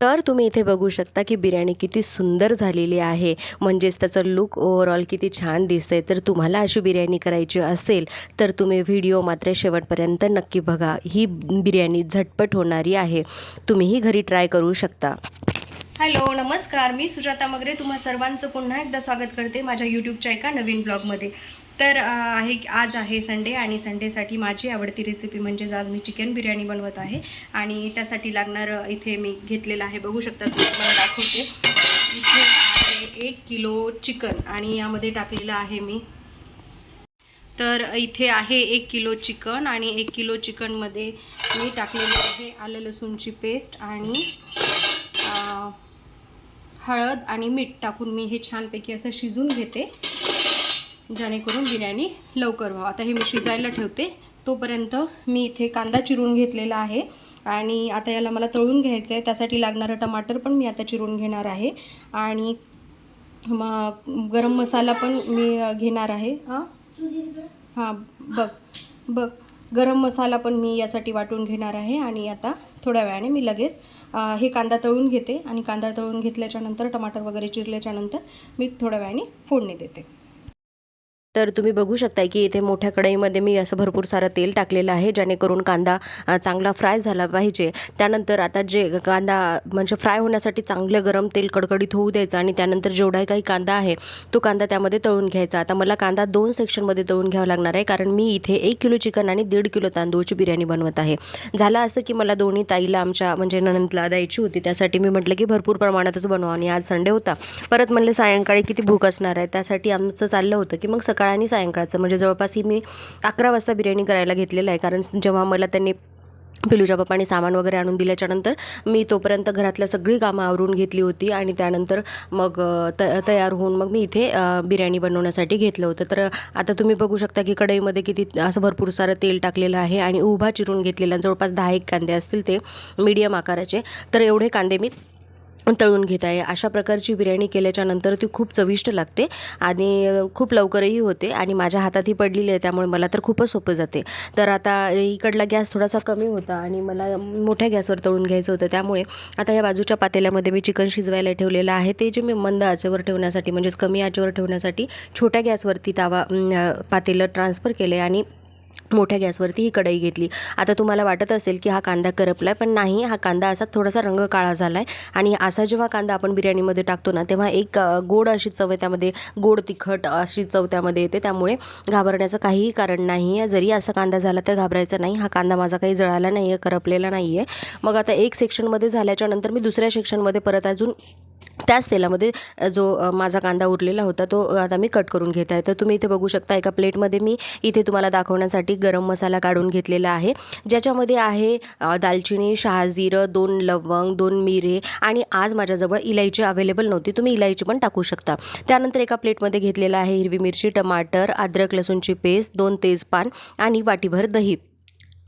तर तुम्ही इथे बघू शकता की बिर्याणी किती सुंदर झालेली आहे. म्हणजेच त्याचं लुक ओव्हरऑल किती छान दिसतंय. तर तुम्हाला अशी बिर्याणी करायची असेल तर तुम्ही व्हिडिओ मात्र शेवटपर्यंत नक्की बघा. ही बिर्याणी झटपट होणारी आहे. तुम्हीही घरी ट्राय करू शकता. हॅलो नमस्कार. मी सुजाता मगरे. तुम्हा सर्वांचं पुन्हा एकदा स्वागत करते माझ्या यूट्यूबच्या एका नवीन ब्लॉगमध्ये तर आहे आज आहे संडे आणि संडेसाठी माझी आवडती रेसिपी म्हणजेच आज मी चिकन बिर्याणी बनवत आहे. आणि त्यासाठी लागणार इथे मी घेतलेलं आहे. बघू शकता तुम्ही तुम्हाला दाखवते. इथे आहे एक किलो चिकन आणि यामध्ये टाकलेलं आहे मी. तर इथे आहे एक किलो चिकन आणि एक किलो चिकनमध्ये मी टाकलेलं आहे आलं लसूणची पेस्ट आणि हळद आणि मीठ टाकून मी हे छानपैकी असं शिजून घेते. जेणेकरून बिर्याणी लवकर व्हावं. आता हे मी शिजायला ठेवते. तोपर्यंत मी इथे कांदा चिरून घेतलेला आहे. आणि आता याला मला तळून घ्यायचं आहे. त्यासाठी लागणारं टमाटर पण मी आता चिरून घेणार आहे. आणि मग गरम मसाला पण मी घेणार आहे. हां? हां बघ. बघ. गरम मसाला पण मी यासाठी वाटून घेणार आहे. आणि आता थोड्या वेळाने मी लगेच हे कांदा तळून घेते. आणि कांदा तळून घेतल्याच्यानंतर टमाटर वगैरे चिरल्याच्यानंतर मी थोड्या वेळाने फोडणी देते. तर तुम्ही बघू शकता की इथे मोठ्या कढईमध्ये मी असं भरपूर सारं तेल टाकलेलं आहे जेणेकरून कांदा चांगला फ्राय झाला पाहिजे. त्यानंतर आता जे कांदा म्हणजे फ्राय होण्यासाठी चांगलं गरम तेल कडकडीत होऊ द्यायचं आणि त्यानंतर जेवढाही काही कांदा आहे तो कांदा त्यामध्ये तळून घ्यायचा. आता मला कांदा दोन सेक्शनमध्ये तळून घ्यावा लागणार आहे कारण मी इथे एक किलो चिकन आणि दीड किलो तांदूळची बिर्याणी बनवत आहे. झालं असं की मला दोन्ही ताईला आमच्या म्हणजे ननंतला द्यायची होती. त्यासाठी मी म्हटलं की भरपूर प्रमाणातच बनवा आणि आज संडे होता. परत म्हणलं सायंकाळी किती भूक असणार आहे? त्यासाठी आमचं चाललं होतं की मग सकाळ आणि सायंकाळचं. म्हणजे जवळपास ही मी अकरा वाजता बिर्याणी करायला घेतलेलं आहे. कारण जेव्हा मला त्यांनी पिलूच्या पप्पाने सामान वगैरे आणून दिल्याच्यानंतर मी तोपर्यंत घरातल्या सगळी कामं आवरून घेतली होती आणि त्यानंतर मग त तयार होऊन मग मी इथे बिर्याणी बनवण्यासाठी घेतलं होतं. तर आता तुम्ही बघू शकता की कढईमध्ये किती असं भरपूर सारं तेल टाकलेलं आहे आणि उभा चिरून घेतलेला जवळपास दहा एक कांदे असतील ते मीडियम आकाराचे. तर एवढे कांदे मी तळून घेत आहे. अशा प्रकारची बिर्याणी केल्याच्यानंतर ती खूप चविष्ट लागते आणि खूप लवकरही होते आणि माझ्या हातात ही पडलेली आहे त्यामुळे मला तर खूपच सोपं जाते. तर आता इकडला गॅस थोडासा कमी होता आणि मला मोठ्या गॅसवर तळून घ्यायचं होतं. त्यामुळे आता या बाजूच्या पातेल्यामध्ये मी चिकन शिजवायला ठेवलेलं आहे. ते जे मी मंद आचेवर ठेवण्यासाठी म्हणजेच कमी आचेवर ठेवण्यासाठी छोट्या गॅसवरती तावा पातेलं ट्रान्सफर केलं आहे आणि मोठ्या गॅसवरती ही कढई घेतली. आता तुम्हाला वाटत असेल की हा कांदा करपला आहे पण नाही. हा कांदा असा थोडासा रंग काळा झाला आहे आणि असा जेव्हा कांदा आपण बिर्याणीमध्ये टाकतो ना तेव्हा एक गोड अशी चव आहे त्यामध्ये. गोड तिखट अशी चव त्यामध्ये येते. त्यामुळे घाबरण्याचं काहीही कारण नाही आहे जरी असा कांदा झाला तर घाबरायचं नाही. हा कांदा माझा काही जळाला नाही आहे करपलेला नाही आहे मग आता एक सेक्शनमध्ये झाल्याच्यानंतर मी दुसऱ्या सेक्शनमध्ये परत अजून त्याच तेलामध्ये जो माझा कांदा उरलेला होता तो आता मी कट करून घेत आहे. तर तुम्ही इथे बघू शकता एका प्लेटमध्ये मी इथे तुम्हाला दाखवण्यासाठी गरम मसाला काढून घेतलेला आहे. ज्याच्यामध्ये आहे दालचिनी शहाजिरं दोन लवंग दोन मिरे आणि आज माझ्याजवळ इलायची अवेलेबल नव्हती. तुम्ही इलायची पण टाकू शकता. त्यानंतर एका प्लेटमध्ये घेतलेला आहे हिरवी मिरची टमाटर अद्रक लसूणची पेस्ट दोन तेजपान आणि वाटीभर दही.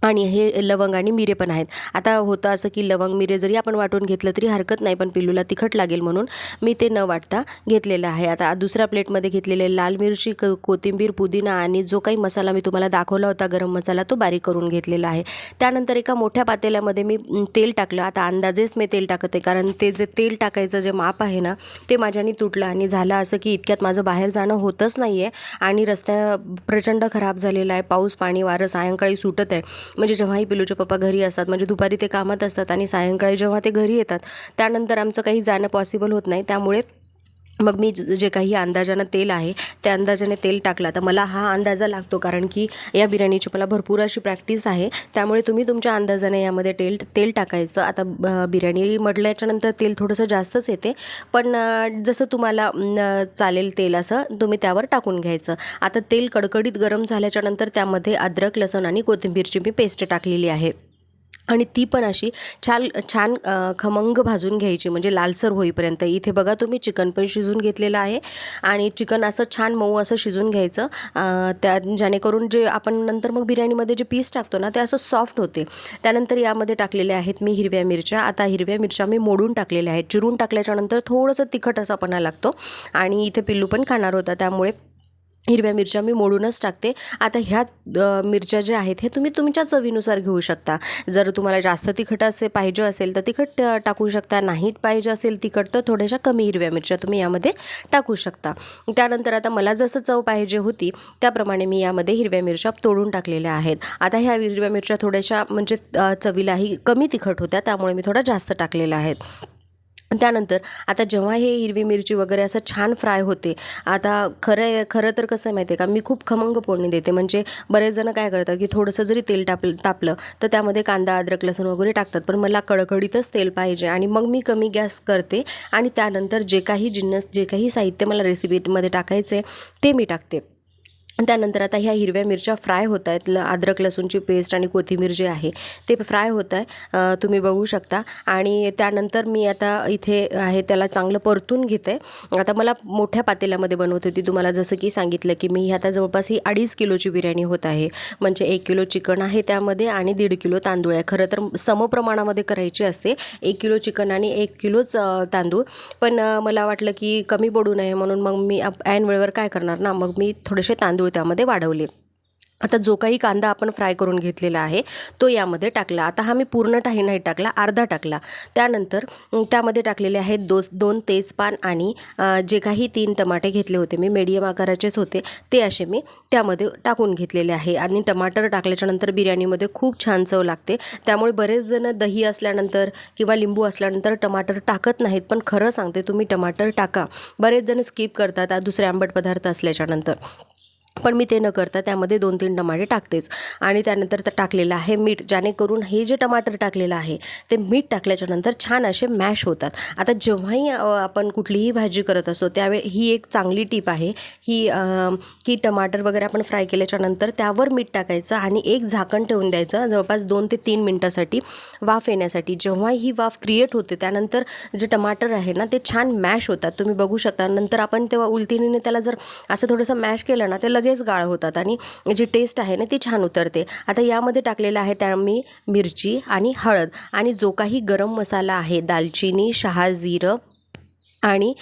आणि हे लवंग आणि मिरे पण आहेत. आता होतं असं की लवंग मिरे जरी आपण वाटून घेतलं तरी हरकत नाही पण पिल्लूला तिखट लागेल म्हणून मी ते न वाटता घेतलेलं आहे. आता दुसऱ्या प्लेटमध्ये घेतलेले लाल मिरची क कोथिंबीर पुदिना आणि जो काही मसाला मी तुम्हाला दाखवला होता गरम मसाला तो बारीक करून घेतलेला आहे. त्यानंतर एका मोठ्या पातेल्यामध्ये मी तेल टाकलं. आता अंदाजेच मी तेल टाकत आहे कारण ते जे तेल टाकायचं जे माप आहे ना ते माझ्याने तुटलं आणि झालं असं की इतक्यात माझं बाहेर जाणं होतच नाही आहे आणि रस्ता प्रचंड खराब झालेला आहे. पाऊस पाणी वारं सायंकाळी सुटत आहे. म्हणजे जेव्हाही पिलूचे पप्पा घरी असतात म्हणजे दुपारी ते कामात असतात आणि सायंकाळी जेव्हा ते घरी येतात त्यानंतर आमचं काही जाणं पॉसिबल होत नाही. त्यामुळे मग मी ज- जे काही अंदाजानं तेल आहे त्या अंदाजाने तेल टाकलं. तर मला हा अंदाजा लागतो कारण की या बिर्याणीची मला भरपूर अशी प्रॅक्टिस आहे. त्यामुळे तुम्ही तुमच्या अंदाजाने यामध्ये तेल तेल टाकायचं. आता ब- बिर्याणी म्हटल्याच्यानंतर तेल थोडंसं जास्तच येते. पण जसं तुम्हाला चालेल तेल असं तुम्ही त्यावर टाकून घ्यायचं. आता तेल कडकडीत गरम झाल्याच्यानंतर त्यामध्ये अद्रक लसण आणि कोथिंबीरची मी पेस्ट टाकलेली आहे. आणि ती पण अशी छान छान खमंग भाजून घ्यायची म्हणजे लालसर होईपर्यंत. इथे बघा तुम्ही चिकन पण शिजून घेतलेलं आहे आणि चिकन असं छान मऊ असं शिजून घ्यायचं त्या जेणेकरून जे आपण नंतर मग बिर्याणीमध्ये जे पीस टाकतो ना ते असं सॉफ्ट होते. त्यानंतर यामध्ये टाकलेले आहेत मी हिरव्या मिरच्या. आता हिरव्या मिरच्या मी मोडून टाकलेल्या आहेत. चिरून टाकल्याच्यानंतर थोडंसं तिखट असापणा लागतो आणि इथे पिल्लू पण खाणार होता त्यामुळे हिरव्या मिरच्या मी मोडूनच टाकते. आता ह्या मिरच्या ज्या आहेत हे तुम्ही तुमच्या चवीनुसार घेऊ शकता. जर तुम्हाला जास्त तिखट असे पाहिजे असेल तर तिखट टाकू शकता. नाही पाहिजे असेल तिखट तर थोड्याशा कमी हिरव्या मिरच्या तुम्ही यामध्ये टाकू शकता. त्यानंतर आता मला जसं चव पाहिजे होती त्याप्रमाणे मी यामध्ये हिरव्या मिरच्या तोडून टाकलेल्या आहेत. आता ह्या हिरव्या मिरच्या थोड्याशा म्हणजे चवीलाही कमी तिखट होत्या त्यामुळे मी थोडा जास्त टाकलेल्या आहेत त्यानंतर आता जेव्हा हे हिरवी मिरची वगैरे असं छान फ्राय होते आता खरं खरं तर कसं आहे माहिती आहे का? मी खूप खमंग फोडणी देते. म्हणजे बरेच जण काय करतात की थोडंसं जरी तेल टापलं तापलं तर त्यामध्ये कांदा अद्रक लसूण वगैरे टाकतात. पण मला कडकडीतच तेल पाहिजे आणि मग मी कमी गॅस करते आणि त्यानंतर जे काही जिन्नस जे काही साहित्य मला रेसिपीमध्ये टाकायचं आहे ते मी टाकते. त्यानंतर आता ह्या हिरव्या मिरच्या फ्राय होत आहेत. ल अद्रक लसूणची पेस्ट आणि कोथिंबीर जे आहे ते फ्राय होत आहे. तुम्ही बघू शकता. आणि त्यानंतर मी आता इथे आहे त्याला चांगलं परतून घेते. आता मला मोठ्या पातेल्यामध्ये बनवत होती. तुम्हाला जसं की सांगितलं की मी आता जवळपास ही अडीच किलोची बिर्याणी होत आहे. म्हणजे एक किलो चिकन आहे त्यामध्ये आणि दीड किलो तांदूळ आहे. खरं तर समप्रमाणामध्ये करायची असते. एक किलो चिकन आणि एक किलोच तांदूळ. पण मला वाटलं की कमी पडू नये म्हणून मग मी ऐन वेळेवर काय करणार ना? मग मी थोडेसे तांदूळ त्यामध्ये वाढवले. आता जो काही कांदा आपण फ्राय करून घेतलेला आहे तो यामध्ये टाकला. आता हा मी पूर्ण टाही नाही टाकला अर्धा टाकला. त्यानंतर त्यामध्ये टाकलेले आहेत दो दोन तेजपान आणि जे काही तीन टमाटे घेतले होते मी मीडियम आकाराचेच होते ते असे मी त्यामध्ये टाकून घेतलेले आहे. आणि टमाटर टाकल्याच्यानंतर बिर्याणीमध्ये खूप छान चव लागते. त्यामुळे बरेच जण दही असल्यानंतर किंवा लिंबू असल्यानंतर टमाटर टाकत नाहीत पण खरं सांगते तुम्ही टमाटर टाका. बरेच जण स्किप करतात आ, दुसरे आंबट पदार्थ असल्याच्यानंतर. पण मी ते न करता त्यामध्ये दोन तीन टमाटे टाकतेच. आणि त्यानंतर तर टाकलेलं आहे मीठ. जेणेकरून हे जे टमाटर टाकलेलं आहे ते मीठ टाकल्याच्यानंतर छान असे मॅश होतात. आता जेव्हाही आपण कुठलीही भाजी करत असतो त्यावेळी ही एक चांगली टीप आहे. ही की टमाटर वगैरे आपण फ्राय केल्याच्यानंतर त्यावर मीठ टाकायचं आणि एक झाकण ठेवून द्यायचं. जवळपास दोन ते तीन मिनटासाठी वाफ येण्यासाठी. जेव्हा ही वाफ क्रिएट होते त्यानंतर जे टमाटर आहे ना ते छान मॅश होतात. तुम्ही बघू शकता. नंतर आपण तेव्हा उलतीने त्याला जर असं थोडंसं मॅश केलं ना ते लगेच गाळ होतात आणि जी टेस्ट आहे ना ती छान उतरते. आता यामध्ये टाकलेलं आहे त्या मी मिरची आणि हळद आणि जो काही गरम मसाला आहे दालचिनी शहाजिरं आणि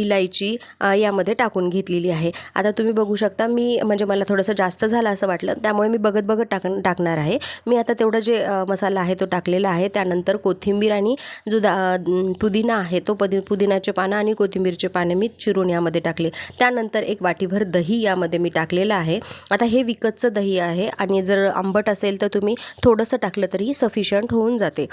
इलायची यामध्ये टाकून घेतलेली आहे. आता तुम्ही बघू शकता मी म्हणजे मला थोडंसं जास्त झालं असं वाटलं त्यामुळे मी बघत बघत टाक टाकणार आहे. मी आता तेवढं जे मसाला आहे तो टाकलेला आहे. त्यानंतर कोथिंबीर आणि जो दा पुदिना आहे तो पदि पुदिनाचे पानं आणि कोथिंबीरचे पानं मी चिरून यामध्ये टाकले. त्यानंतर एक वाटीभर दही यामध्ये मी टाकलेलं आहे. आता हे विकतचं दही आहे आणि जर आंबट असेल तर तुम्ही थोडंसं टाकलं तरी सफिशियंट होऊन जाते.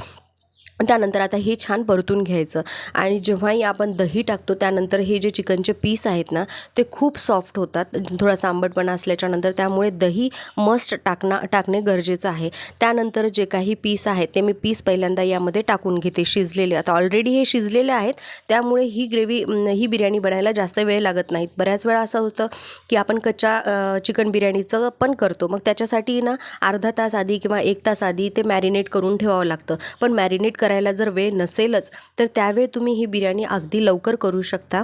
त्यानंतर आता हे छान परतून घ्यायचं. आणि जेव्हाही आपण दही टाकतो त्यानंतर हे जे चिकनचे पीस आहेत ना ते खूप सॉफ्ट होतात. थोडासा आंबटपणा असल्याच्यानंतर त्यामुळे दही मस्ट टाकणं टाकणे गरजेचं आहे. त्यानंतर जे काही पीस आहेत ते मी पीस पहिल्यांदा यामध्ये टाकून घेते शिजलेले. आता ऑलरेडी हे शिजलेले आहेत त्यामुळे ही ग्रेव्ही ही बिर्याणी बनायला जास्त वेळ लागत नाहीत. बऱ्याच वेळा असं होतं की आपण कच्च्या चिकन बिर्याणीचं पण करतो. मग त्याच्यासाठी ना अर्धा तास आधी किंवा एक तास आधी ते मॅरिनेट करून ठेवावं लागतं. पण मॅरिनेट करायला जर वेळ नसेलच तर त्यावेळी तुम्ही ही बिर्याणी अगदी लवकर करू शकता.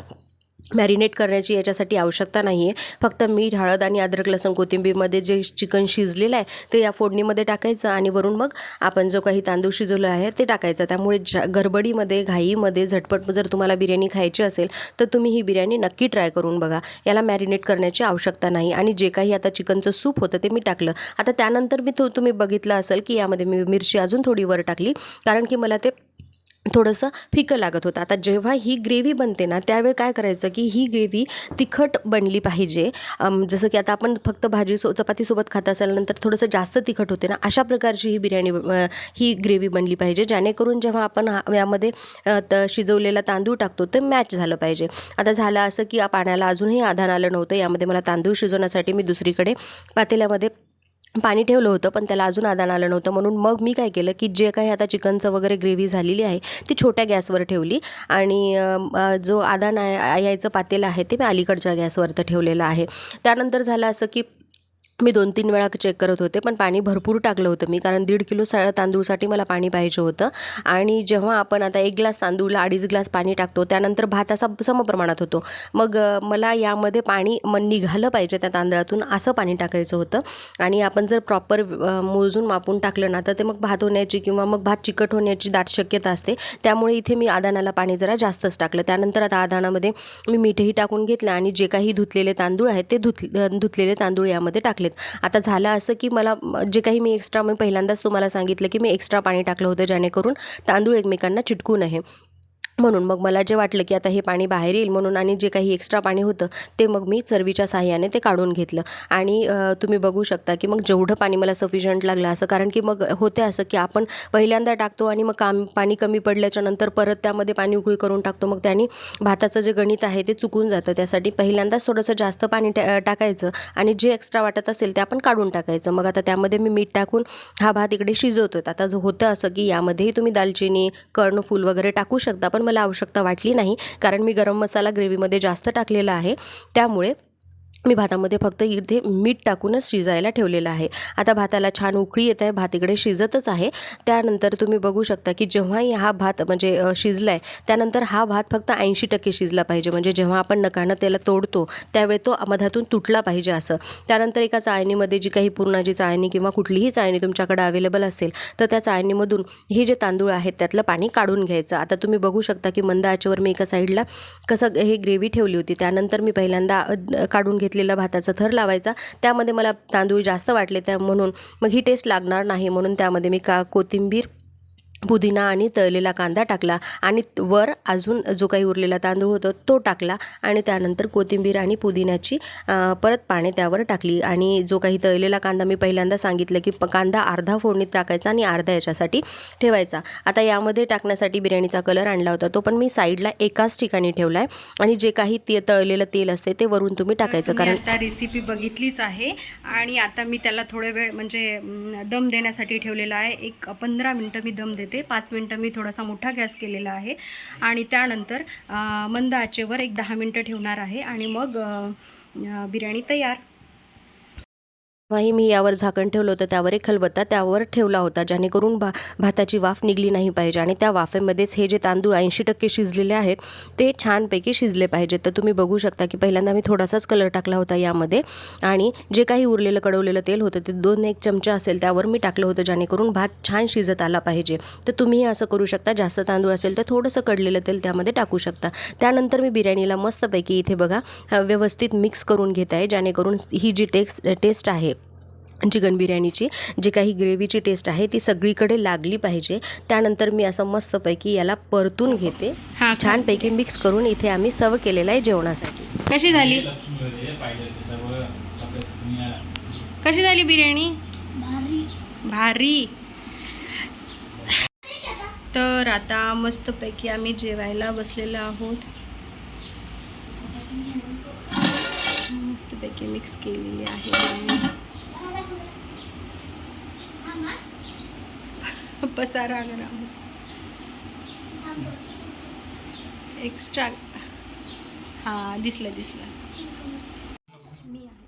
मॅरिनेट करण्याची याच्यासाठी आवश्यकता नाही आहे फक्त मीठ हळद आणि अद्रक लसूण कोथिंबीरमध्ये जे चिकन शिजलेलं आहे ते या फोडणीमध्ये टाकायचं आणि वरून मग आपण जो काही तांदूळ शिजवला आहे ते टाकायचं. त्यामुळे ज्या गडबडीमध्ये घाईमध्ये झटपट जर तुम्हाला बिर्याणी खायची असेल तर तुम्ही ही बिर्याणी नक्की ट्राय करून बघा. याला मॅरिनेट करण्याची आवश्यकता नाही आणि जे काही आता चिकनचं सूप होतं ते मी टाकलं. आता त्यानंतर मी तो तुम्ही बघितलं असेल की यामध्ये मी मिरची अजून थोडी वर टाकली. कारण की मला ते थोडंसं फिकं लागत होतं. आता जेव्हा ही ग्रेव्ही बनते ना त्यावेळी काय करायचं की ही ग्रेव्ही तिखट बनली पाहिजे. जसं की आता आपण फक्त भाजी सो चपातीसोबत खात असल्यानंतर थोडंसं जास्त तिखट होते ना अशा प्रकारची ही बिर्याणी ही ग्रेव्ही बनली पाहिजे. जेणेकरून जेव्हा आपण हा- यामध्ये त शिजवलेला तांदूळ टाकतो ते मॅच झालं पाहिजे. आता झालं असं की पाण्याला अजूनही आधार आलं नव्हतं. यामध्ये मला तांदूळ शिजवण्यासाठी मी दुसरीकडे पातेल्यामध्ये पाणी ठेवलं होतं पण त्याला अजून आदान आलं नव्हतं. म्हणून मग मी काय केलं की जे काही आता चिकनचं वगैरे ग्रेव्ही झालेली आहे ती छोट्या गॅसवर ठेवली. आणि जो आदान आय यायचं पातेलं आहे ते मी अलीकडच्या गॅसवर तर ठेवलेलं आहे. त्यानंतर झालं असं की मी दोन तीन वेळा चेक करत होते पण पाणी भरपूर टाकलं होतं मी कारण दीड किलो सा तांदूळसाठी मला पाणी पाहिजे होतं. आणि जेव्हा आपण आता एक ग्लास तांदूळला अडीच ग्लास पाणी टाकतो त्यानंतर भात असा समप्रमाणात होतो. मग मला यामध्ये पाणी मग निघालं पाहिजे त्या तांदळातून असं पाणी टाकायचं होतं. आणि आपण जर प्रॉपर मोजून मापून टाकलं ना तर ते मग भात होण्याची किंवा मग भात चिकट होण्याची दाट शक्यता असते. त्यामुळे इथे मी आदानाला पाणी जरा जास्तच टाकलं. त्यानंतर आता आदानामध्ये मी मीठही टाकून घेतलं आणि जे काही धुतलेले तांदूळ आहेत ते धुत धुतलेले तांदूळ यामध्ये टाकले. टाकलेत आता झालं असं की मला जे काही मी एक्स्ट्रा मी पहिल्यांदाच तुम्हाला सांगितलं की मी एक्स्ट्रा पाणी टाकलं होतं जेणेकरून तांदूळ एकमेकांना चिटकू नये. म्हणून मग मला जे वाटलं की आता हे पाणी बाहेर येईल म्हणून आणि जे काही एक्स्ट्रा पाणी होतं ते मग मी चरवीच्या साह्याने ते काढून घेतलं. आणि तुम्ही बघू शकता की मग जेवढं पाणी मला सफिशियंट लागलं असं कारण की मग होते असं की आपण पहिल्यांदा टाकतो आणि मग काम पाणी कमी पडल्याच्या नंतर परत त्यामध्ये पाणी उकळी करून टाकतो. मग त्याने भाताचं जे गणित आहे ते चुकून जातं. त्यासाठी पहिल्यांदाच थोडंसं जास्त पाणी टा टाकायचं आणि जे एक्स्ट्रा वाटत असेल ते आपण काढून टाकायचं. मग आता त्यामध्ये मी मीठ टाकून हा भात इकडे शिजवतो आता जो होतं असं की यामध्येही तुम्ही दालचिनी कर्णफूल वगैरे टाकू शकता. पण मला आवश्यकता वाटली नाही कारण मी गरम मसाला ग्रेव्हीमध्ये जास्त टाकलेला आहे. त्यामुळे मी भातामध्ये फक्त इथे मीठ टाकूनच शिजायला ठेवलेलं आहे. आता भाताला छान उकळी येत आहे भात इकडे शिजतच आहे. त्यानंतर तुम्ही बघू शकता की जेव्हाही हा भात म्हणजे शिजला आहे त्यानंतर हा भात फक्त ऐंशी टक्के शिजला पाहिजे. म्हणजे जेव्हा आपण नकानं त्याला तोडतो त्यावेळी तो मधातून तुटला पाहिजे असं. त्यानंतर एका चाळणीमध्ये जी काही पूर्णाची चाळणी किंवा कुठलीही चाळणी तुमच्याकडे अवेलेबल असेल तर त्या चाळणीमधून हे जे तांदूळ आहेत त्यातलं पाणी काढून घ्यायचं. आता तुम्ही बघू शकता की मंद आचेवर मी एका साईडला कसं हे ग्रेव्ही ठेवली होती. त्यानंतर मी पहिल्यांदा काढून घे घेतलेला भाताचा थर लावायचा. त्यामध्ये मला तांदूळ जास्त वाटले त्या म्हणून मग ही टेस्ट लागणार नाही म्हणून त्यामध्ये मी का कोथिंबीर पुदिना आणि तळलेला कांदा टाकला आणि वर अजून जो काही उरलेला तांदूळ होता तो टाकला आणि त्यानंतर कोथिंबीर आणि पुदिन्याची परत पाने त्यावर टाकली. आणि जो काही तळलेला कांदा मी पहिल्यांदा सांगितलं की कांदा अर्धा फोडणीत टाकायचा आणि अर्धा याच्यासाठी ठेवायचा. आता यामध्ये टाकण्यासाठी बिर्याणीचा कलर आणला होता तो पण मी साईडला एकाच ठिकाणी ठेवला आहे आणि जे काही ते तळलेलं तेल असते ते वरून तुम्ही टाकायचं कारण आता रेसिपी बघितलीच आहे आणि आता मी त्याला थोडा वेळ म्हणजे दम देण्यासाठी ठेवलेला आहे. एक पंधरा मिनटं मी दम देते. पाच मिनटं मी थोडासा मोठा गॅस केलेला आहे. आणि त्यानंतर मंद आचेवर एक दहा मिनटं ठेवणार आहे. आणि मग बिर्याणी तयार. तेव्हाही मी यावर झाकण ठेवलं होतं त्यावर एक खलबत्ता त्यावर ठेवला होता जेणेकरून भा भाताची वाफ निघली नाही पाहिजे. आणि त्या वाफेमध्येच हे जे तांदूळ ऐंशी टक्के शिजलेले आहेत ते छानपैकी शिजले पाहिजेत तर तुम्ही बघू शकता की पहिल्यांदा मी थोडासाच कलर टाकला होता यामध्ये. आणि जे काही उरलेलं कडवलेलं तेल होतं ते दोन एक चमचा असेल त्यावर मी टाकलं होतं जेणेकरून भात छान शिजत आला पाहिजे. तर तुम्हीही असं करू शकता. जास्त तांदूळ असेल तर थोडंसं कडलेलं तेल त्यामध्ये टाकू शकता. त्यानंतर मी बिर्याणीला मस्तपैकी इथे बघा व्यवस्थित मिक्स करून घेत आहे जेणेकरून ही जी टेक्स टेस्ट आहे चिकन बिर्याणीची जी काही ग्रेव्हीची टेस्ट आहे ती सगळीकडे लागली पाहिजे. त्यानंतर मी असं मस्तपैकी याला परतून घेते. हां. छानपैकी मिक्स करून इथे आम्ही सर्व केलेलं आहे जेवणासाठी. कशी झाली? कशी झाली बिर्याणी? भारी. तर आता मस्तपैकी आम्ही जेवायला बसलेलो आहोत. मस्तपैकी मिक्स केलेली आहे. पसारा करा एक्स्ट्रा हां दिसलं दिसलं. मी आहे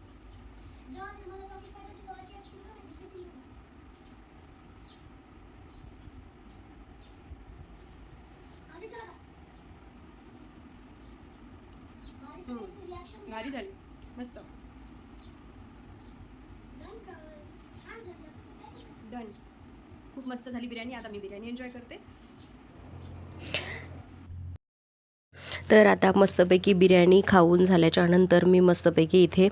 भारी झाली. मस्त डन खूप मस्त झाली बिर्याणी. आता मी बिर्याणी एन्जॉय करते. तर आता मस्तपैकी बिर्याणी खाऊन झाल्याच्यानंतर मी मस्तपैकी इथे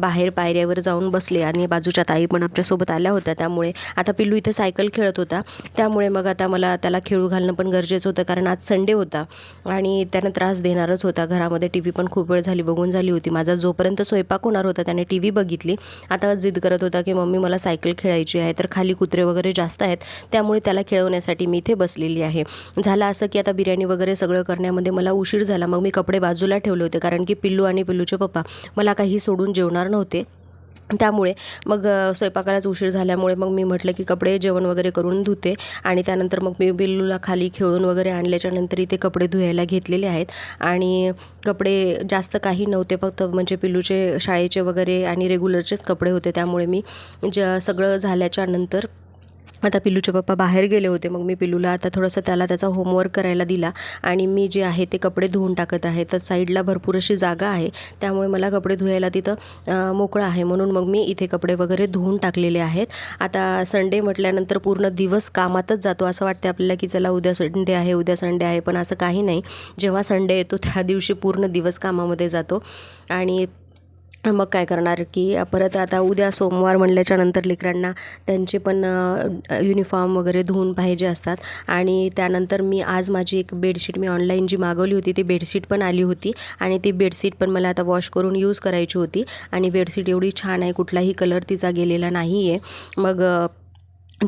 बाहेर पायऱ्यावर जाऊन बसले आणि बाजूच्या ताई पण आमच्यासोबत आल्या होत्या. त्यामुळे आता पिल्लू इथे सायकल खेळत होता. त्यामुळे मग आता मला त्याला खेळू घालणं पण गरजेचं होतं कारण आज संडे होता आणि त्यानं त्रास देणारच होता. घरामध्ये टी व्ही पण खूप वेळ झाली बघून झाली होती. माझा जोपर्यंत स्वयंपाक होणार होता त्याने टी व्ही बघितली. आता जिद करत होता की मम्मी मला सायकल खेळायची आहे तर खाली कुत्रे वगैरे जास्त आहेत. त्यामुळे त्याला खेळवण्यासाठी मी इथे बसलेली आहे. झालं असं की आता बिर्याणी वगैरे सगळं करण्यामध्ये मला उशीर झाला. मग मी कपडे बाजूला ठेवले होते कारण की पिल्लू आणि पिल्लूचे पप्पा मला काही सोडून जेवणार नव्हते. त्यामुळे मग स्वयंपाकालाच उशीर झाल्यामुळे मग मी म्हटलं की कपडे जेवण वगैरे करून धुते आणि त्यानंतर मग मी बिल्लूला खाली खेळून वगैरे आणल्याच्यानंतर इथे कपडे धुवायला घेतलेले आहेत. आणि कपडे जास्त काही नव्हते फक्त म्हणजे पिल्लूचे शाळेचे वगैरे आणि रेग्युलरचेच कपडे होते. त्यामुळे मी ज सगळं झाल्याच्यानंतर आता पिल्लूचे पप्पा बाहेर गेले होते मग मी पिल्लूला आता थोडंसं त्याला त्याचा होमवर्क करायला दिला. आणि मी जे आहे ते कपडे धुवून टाकत आहे. तर साईडला भरपूर अशी जागा आहे. त्यामुळे मला कपडे धुवायला तिथं मोकळं आहे. म्हणून मग मी इथे कपडे वगैरे धुवून टाकलेले आहेत. आता संडे म्हटल्यानंतर पूर्ण दिवस कामातच जातो. असं वाटते आपल्याला की चला उद्या संडे आहे उद्या संडे आहे. पण असं काही नाही. जेव्हा संडे येतो त्या दिवशी पूर्ण दिवस कामामध्ये जातो. आणि मग काय करणार की परत आता उद्या सोमवार म्हणल्याच्या नंतर लेकरांना त्यांचे पण युनिफॉर्म वगैरे धुवून पाहिजे असतात. आणि त्यानंतर मी आज माझी एक बेडशीट मी ऑनलाईन जी मागवली होती ती बेडशीट पण आली होती. आणि ती बेडशीट पण मला आता वॉश करून यूज करायची होती. आणि बेडशीट एवढी छान आहे कुठलाही कलर तिचा गेलेला नाही आहे मग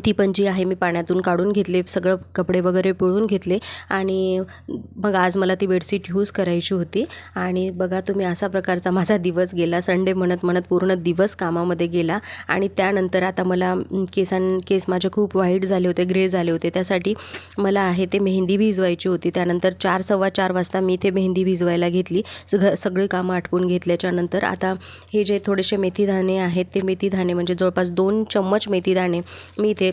ती पण जी आहे मी पाण्यातून काढून घेतले सगळं कपडे वगैरे पिळून घेतले आणि मग आज मला ती बेडशीट यूज करायची होती. आणि बघा तुम्ही असा प्रकारचा माझा दिवस गेला. संडे म्हणत म्हणत पूर्ण दिवस कामामध्ये गेला. आणि त्यानंतर आता मला केसां केस माझे खूप वाईट झाले होते ग्रे झाले होते. त्यासाठी मला आहे ते मेहंदी भिजवायची होती. त्यानंतर चार सव्वा चार वाजता मी इथे मेहंदी भिजवायला घेतली. सग सगळी कामं आटपून घेतल्याच्यानंतर आता हे जे थोडेसे मेथी दाणे आहेत ते मेथी दाणे म्हणजे जवळपास दोन चम्मच मेथी दाणे मी इथे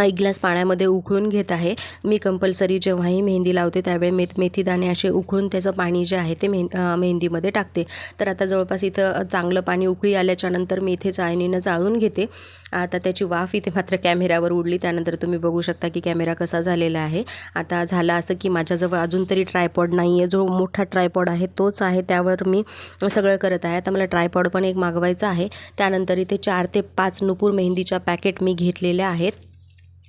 एक ग्लास पाण्यामध्ये उकळून घेत आहे. मी कंपल्सरी जेव्हाही मेहंदी लावते त्यावेळी मेथ मेथी दाणे असे उकळून त्याचं पाणी जे आहे ते मेह मेहंदीमध्ये टाकते. तर आता जवळपास इथं चांगलं पाणी उकळी आल्याच्यानंतर मी इथे चाळणीनं चाळून घेते. आता त्याची वाफ इथे मात्र कॅमेऱ्यावर उडली. त्यानंतर तुम्ही बघू शकता की कॅमेरा कसा झालेला आहे. आता झालं असं की माझ्याजवळ अजून तरी ट्रायपॉड नाही आहे जो मोठा ट्रायपॉड आहे तोच आहे. त्यावर मी सगळं करत आहे. आता मला ट्रायपॉड पण एक मागवायचा आहे. त्यानंतर इथे चार ते पाच नुपूर मेहंदीच्या पॅकेट मी घेतलेल्या आहेत.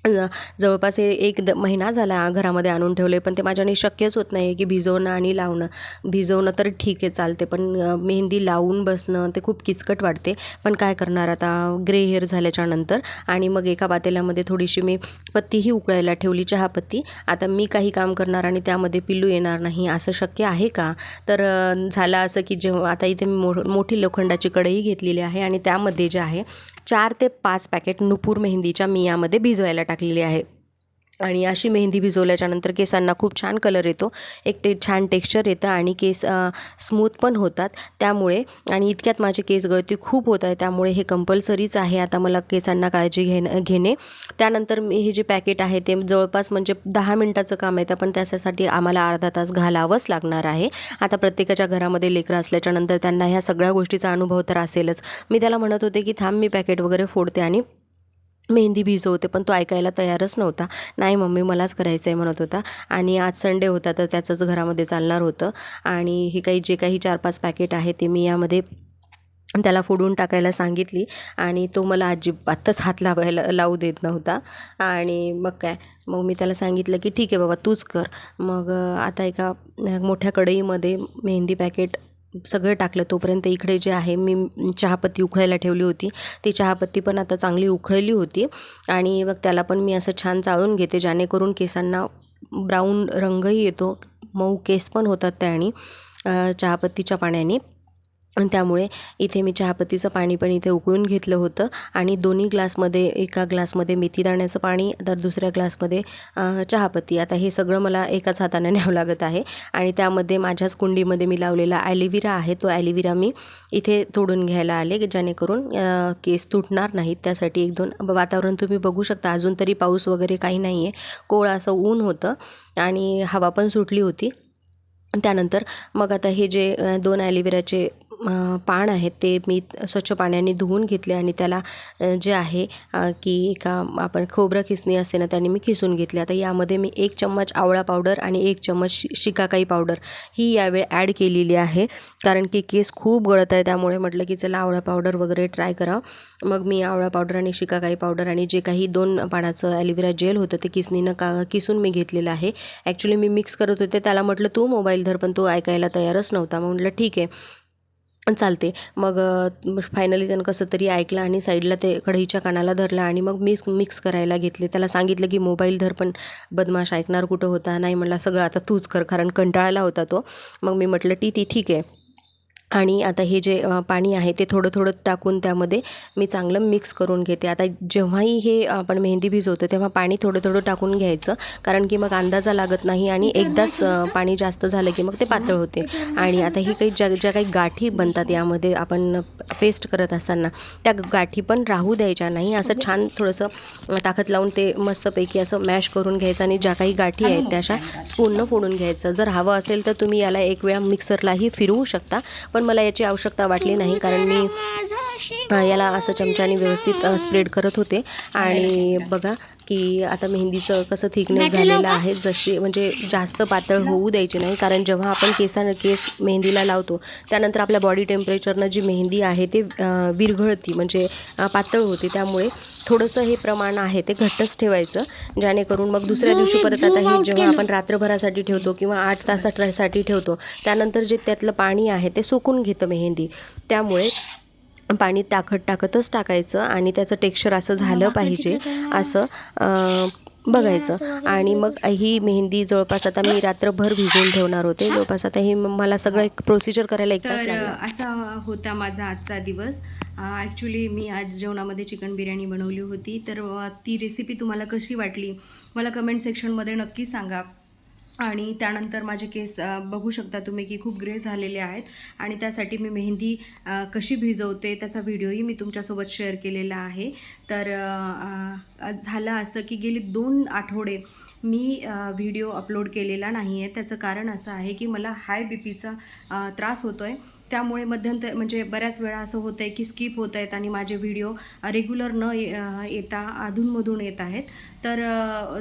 जवळपास हे एक द महिना झाला घरामध्ये आणून ठेवले पण ते माझ्याने शक्यच होत नाही की भिजवणं आणि लावणं. भिजवणं तर ठीक आहे चालते पण मेहंदी लावून बसणं ते खूप किचकट वाटते. पण काय करणार आता? ग्रे हेअर झाल्याच्यानंतर आणि मग एका पातेल्यामध्ये थोडीशी मी पत्तीही उकळायला ठेवली चहापत्ती आता मी काही काम करणार आणि त्यामध्ये पिल्लू येणार नाही असं शक्य आहे का? तर झालं असं की जेव्हा आता इथे मी मो मोठी लोखंडाची कढई घेतलेली आहे आणि त्यामध्ये जे आहे चार ते पाच पॅकेट नुपूर मेहंदीच्या मियामध्ये भिजवायला टाकलेली आहे. आणि अशी मेहंदी भिजवल्याच्यानंतर केसांना खूप छान कलर येतो. एक ते छान टेक्स्चर येतं आणि केस स्मूथ पण होतात. त्यामुळे आणि इतक्यात माझे केस गळती खूप होत आहे. त्यामुळे हे कंपल्सरीच आहे आता मला केसांना काळजी घेणं घेणे. त्यानंतर मी हे जे पॅकेट आहे ते जवळपास म्हणजे दहा मिनटाचं काम आहे. पण त्याच्यासाठी आम्हाला अर्धा तास घालावंच लागणार आहे. आता प्रत्येकाच्या घरामध्ये लेकरं असल्याच्यानंतर त्यांना ह्या सगळ्या गोष्टीचा अनुभव तर असेलच. मी त्याला म्हणत होते की थांब मी पॅकेट वगैरे फोडते आणि मेहंदी भिजवते पण तो ऐकायला तयारच नव्हता. नाही मम्मी मलाच करायचं आहे म्हणत होता. आणि आज संडे होता तर त्याचंच घरामध्ये चालणार होतं. आणि हे काही जे काही चार पाच पॅकेट आहे ते मी यामध्ये त्याला फोडून टाकायला सांगितली. आणि तो मला अजिबातच हात लावायला लावू देत नव्हता. आणि मग काय मग मी त्याला सांगितलं की ठीक आहे बाबा तूच कर. मग आता एका मोठ्या कढईमध्ये मेहंदी पॅकेट सगळं टाकलं तोपर्यंत इकडे जे आहे मी चहापत्ती उकळायला ठेवली होती. ती चहापत्ती पण आता चांगली उकळली होती आणि मग त्याला पण मी असं छान चाळून घेते जेणेकरून केसांना ब्राऊन रंगही येतो. मऊ केस पण होतात त्याने चहापत्तीच्या पाण्याने. त्यामुळे इथे मी चहापत्तीचं पाणी पण इथे उकळून घेतलं होतं. आणि दोन्ही ग्लासमध्ये एका ग्लासमध्ये मेथी दाण्याचं पाणी तर दुसऱ्या ग्लासमध्ये चहापत्ती. आता हे सगळं मला एकाच हाताने न्यावं लागत आहे. आणि त्यामध्ये माझ्याच कुंडीमध्ये मी लावलेला ॲलिव्हिरा आहे. तो ॲलिव्हिरा मी इथे तोडून घ्यायला आले की जेणेकरून केस तुटणार नाहीत. त्यासाठी एक दोन वातावरण तुम्ही बघू शकता. अजून तरी पाऊस वगैरे काही नाही आहे कोवळं असं ऊन होतं आणि हवा पण सुटली होती. त्यानंतर मग आता हे जे दोन ॲलिव्हिराचे पान आहेत ते मी स्वच्छ पाण्याने धुवून घेतले आणि त्याला जे आहे की एका आपण खोबरं किसणी असते ना त्याने मी खिसून घेतले. आता यामध्ये मी एक चम्मच आवळा पावडर आणि एक चम्मच शि शिकाकाई पावडर ही यावेळी ॲड केलेली आहे. कारण की केस खूप गळत आहे त्यामुळे म्हटलं की चला आवळा पावडर वगैरे ट्राय करावं मग मी आवळा पावडर आणि शिकाकाई पावडर आणि जे काही दोन पानाचं ॲलोवेरा जेल होतं ते किसनीनं का किसून मी घेतलेलं आहे. ॲक्च्युली मी मिक्स करत होते त्याला म्हटलं तू मोबाईल धर पण तो ऐकायला तयारच नव्हता. मग म्हटलं ठीक आहे. चालते. मग फायनली त्यानं कसं तरी ऐकलं आणि साईडला ते कढईच्या कानाला धरला आणि मग मिक्स मिक्स करायला घेतले. त्याला सांगितलं की मोबाईल धर पण बदमाश ऐकणार कुठं होता? नाही म्हटलं सगळं आता तूच कर कारण कंटाळाला होता तो. मग मी म्हटलं टी टी ठीक आहे. आणि आता हे जे पाणी आहे ते थोडं थोडं टाकून त्यामध्ये मी चांगलं मिक्स करून घेते. आता जेव्हाही हे आपण मेहंदी भिजवतो तेव्हा पाणी थोडं थोडं टाकून घ्यायचं कारण की मग अंदाजा लागत नाही आणि एकदाच पाणी जास्त झालं की मग ते पातळ होते. आणि आता ही काही ज्या ज्या काही गाठी बनतात यामध्ये आपण पेस्ट करत असताना त्या गाठी पण राहू द्यायच्या नाही. असं छान थोडंसं ताकद लावून ते मस्तपैकी असं मॅश करून घ्यायचं आणि ज्या काही गाठी आहेत त्या अशा स्पूननं फोडून घ्यायचं. जर हवं असेल तर तुम्ही याला एक वेळा मिक्सरलाही फिरवू शकता पण मला याची आवश्यकता वाटली नाही कारण मी याला असं चमच्याने व्यवस्थित स्प्रेड करत होते. आणि बघा की आता मेहंदीचं कसं थिकनेस झालेलं आहे जशी म्हणजे जास्त पातळ होऊ द्यायची नाही कारण जेव्हा आपण केसानं केस मेहंदीला लावतो त्यानंतर आपल्या बॉडी टेम्परेचरनं जी मेहंदी आहे ते विरघळती म्हणजे पातळ होते. त्यामुळे थोडंसं हे प्रमाण आहे ते घट्टच ठेवायचं. जेणेकरून मग दुसऱ्या दिवशी परत आता हे जेव्हा आपण रात्रभरासाठी ठेवतो किंवा आठ तासासाठी ठेवतो त्यानंतर जे त्यातलं पाणी आहे ते सुकून घेतं मेहंदी. त्यामुळे पाणी टाकत टाकतच टाकायचं आणि त्याचं टेक्स्चर असं झालं पाहिजे असं बघायचं. आणि मग ही मेहंदी जवळपास आता मी रात्रभर भिजवून ठेवणार होते. जवळपास आता ही मला सगळं एक प्रोसिजर करायला एक तास असा होता माझा आजचा दिवस. ॲक्च्युली मी आज जेवणामध्ये चिकन बिर्याणी बनवली होती. तर ती रेसिपी तुम्हाला कशी वाटली? मला कमेंट सेक्शनमध्ये नक्की सांगा. आणि त्यानंतर माझे केस बघू शकता तुम्ही की खूप ग्रे झालेले आहेत. आणि त्यासाठी मी मेहंदी कशी भिजवते त्याचा व्हिडिओही मी तुमच्यासोबत शेअर केलेला आहे. तर झालं असं की गेली दोन आठवडे मी व्हिडिओ अपलोड केलेला नाही आहे त्याचं कारण असं आहे की मला हाय बी पीचा त्रास होतो आहे त्यामुळे मध्यंतर म्हणजे बऱ्याच वेळा असं होतं आहे की स्किप होत आहेत आणि माझे व्हिडिओ रेग्युलर न ये- येता अधूनमधून येत आहेत. तर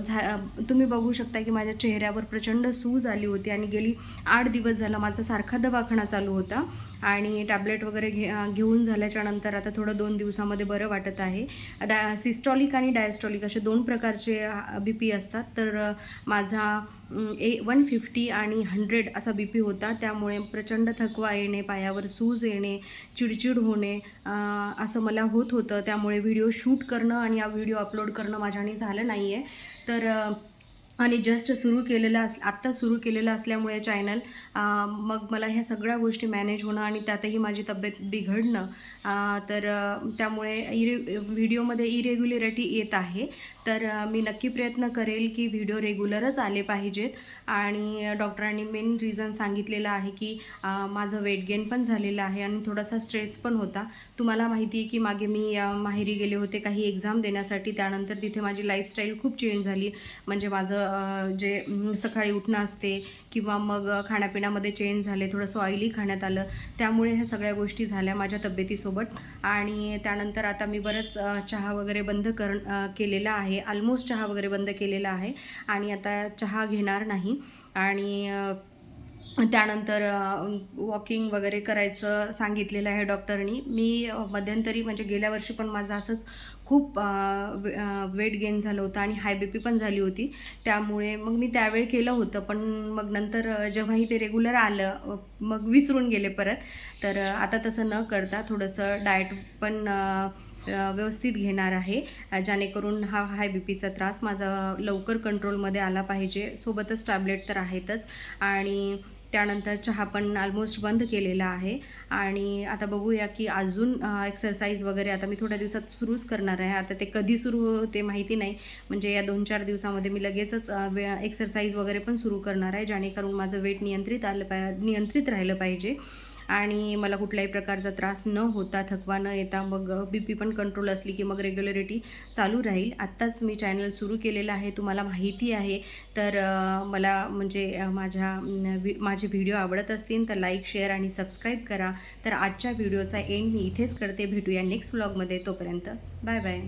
झा तुम्ही बघू शकता की माझ्या चेहऱ्यावर प्रचंड सूज आली होती आणि गेली आठ दिवस झाला माझा सारखा दवाखाना चालू होता आणि टॅबलेट वगैरे घे घेऊन झाल्याच्यानंतर आता थोडं दोन दिवसामध्ये बरं वाटत आहे. डा सिस्टॉलिक आणि डायस्टॉलिक असे दोन प्रकारचे बी पी असतात. तर माझा ए वन फिफ्टी आणि हंड्रेड असा बी पी होता. त्यामुळे प्रचंड थकवा येणे पायावर सूज येणे चिडचिड होणे असं मला होत होतं. त्यामुळे व्हिडिओ शूट करणं आणि हा व्हिडिओ अपलोड करणं माझ्याने झालं नाही आहे तर आणि जस्ट सुरू केलेलं अस आत्ता सुरू केलेलं असल्यामुळे चॅनल मग मला ह्या सगळ्या गोष्टी मॅनेज होणं आणि त्यातही माझी तब्येत बिघडणं तर त्यामुळे इरे व्हिडिओमध्ये इरेग्युलरिटी येत आहे. तर मी नक्की प्रयत्न करेल की व्हिडिओ रेग्युलरच आले पाहिजेत. आणि डॉक्टरांनी मेन रिझन सांगितलेलं आहे की माझं वेट गेन पण झालेलं आहे आणि थोडासा स्ट्रेस पण होता. तुम्हाला माहिती आहे की मागे मी माहेरी गेले होते काही एक्झाम देण्यासाठी. त्यानंतर तिथे माझी लाईफस्टाईल खूप चेंज झाली. म्हणजे माझं जे सकाळी उठणं असते किंवा मग खाण्यापिण्यामध्ये चेंज झाले थोडंसं ऑइली खाण्यात आलं. त्यामुळे ह्या सगळ्या गोष्टी झाल्या माझ्या तब्येतीसोबत. आणि त्यानंतर आता मी बरंच चहा वगैरे बंद कर केलेला आहे. ऑलमोस्ट चहा वगैरे बंद केलेला आहे. आणि आता चहा घेणार नाही. आणि त्यानंतर वॉकिंग वगैरे करायचं सांगितलेलं आहे डॉक्टरनी. मी मध्यंतरी म्हणजे गेल्या वर्षी पण माझं असंच खूप वेट गेन झालं होतं आणि हाय बी पी पण झाली होती. त्यामुळे मग मी त्यावेळी केलं होतं पण मग नंतर जेव्हाही ते रेग्युलर आलं मग विसरून गेले परत. तर आता तसं न करता थोडंसं डाएट पण व्यवस्थित घेणार आहे. जेणेकरून हा हाय बी पीचा त्रास माझा लवकर कंट्रोलमध्ये आला पाहिजे. सोबतच टॅबलेट तर आहेतच. आणि त्यानंतर चहा पण ऑलमोस्ट बंद केलेला आहे. आणि आता बघूया की अजून एक्सरसाइज वगैरे आता मी थोड्या दिवसात सुरूच करणार आहे. आता ते कधी सुरू होते माहिती नाही. म्हणजे या दोन चार दिवसामध्ये मी लगेचच एक्सरसाइज वगैरे पण सुरू करणार आहे. जेणेकरून माझं वेट नियंत्रित आलं पाय नियंत्रित राहिलं पाहिजे. आणि मला कुठल्याही प्रकारचा त्रास न होता थकवा न येता मग बी पी पण कंट्रोल असली की मग रेग्युलरिटी चालू राहील. आत्ताच मी चॅनल सुरू केलेलं आहे. तुम्हाला माहिती आहे. तर मला म्हणजे माझ्या माझे व्हिडिओ आवडत असतील तर लाईक शेअर आणि सबस्क्राईब करा. तर आजच्या व्हिडिओचा एंड मी इथेच करते. भेटूया नेक्स्ट व्लॉगमध्ये तोपर्यंत बाय बाय